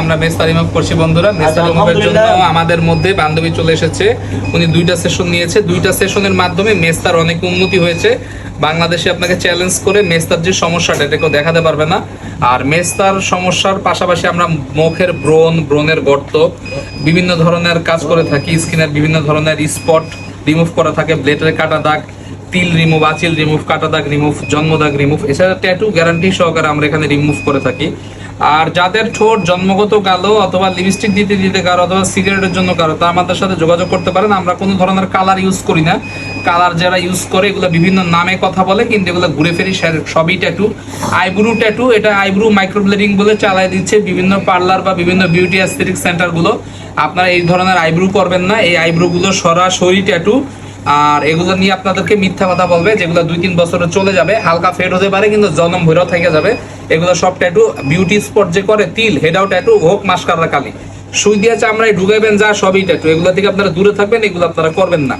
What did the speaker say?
আমরা মেস তালিমাপ করছি বন্ধুরা। মেস আচ্ছা, জন্য আমাদের মধ্যে বান্ধবী চলে এসেছে। উনি দুইটা সেশন নিয়েছে। দুইটা সেশনের মাধ্যমে মেস্তার অনেক উন্নতি হয়েছে। বাংলাদেশে আপনাকে চ্যালেঞ্জ করে মেস্তার যে সমস্যাটা এটা কেউ দেখাতে পারবে না। আর মেস্তার সমস্যার পাশাপাশি আমরা মুখের ব্রণ ব্রণের গর্ত বিভিন্ন ধরনের কাজ করে থাকি। স্কিনের বিভিন্ন ধরনের স্পট রিমুভ করা থাকে। ব্লেডের কাটা দাগ তিল রিমুভ আচিল রিমুভ কাটা দাগ রিমুভ জন্ম দাগ রিমুভ এছাড়া ট্যাটু গ্যারান্টি সহকারে আমরা এখানে রিমুভ করে থাকি। আর যাদের ঠোঁট জন্মগত কালো অথবা লিপস্টিক দিতে দিতে কারও অথবা সিগারেটের জন্য কারও, তা আমাদের সাথে যোগাযোগ করতে পারেন। আমরা কোনো ধরনের কালার ইউজ করি না। কালার যারা ইউজ করে, এগুলো বিভিন্ন নামে কথা বলে, কিন্তু এগুলো ঘুরে ফেরি সবই ট্যাটু আইব্রু ট্যাটু এটা আইব্রু মাইক্রোব্লেডিং বলে চালায় দিচ্ছে বিভিন্ন পার্লার বা বিভিন্ন বিউটি অ্যাস্থেটিক সেন্টারগুলো আপনারা এই ধরনের আইব্রু করবেন না। এই আইব্রুগুলো সরাসরি ট্যাটু আর এগুলো নিয়ে আপনাদেরকে মিথ্যা কথা বলবে, যেগুলো দুই তিন বছরে চলে যাবে, হালকা ফেড হতে পারে, কিন্তু জনম ভৈরব থেকে যাবে। এগুলো সব ট্যাটু বিউটি স্পট যে করে, তিল হেডাও ট্যাটু হোক মাস্কাররা কালি। সুই দিয়ে চামড়ায় ঢুকাইবেন যা, সবই ট্যাটু এগুলো থেকে আপনারা দূরে থাকবেন, এগুলো আপনারা করবেন না।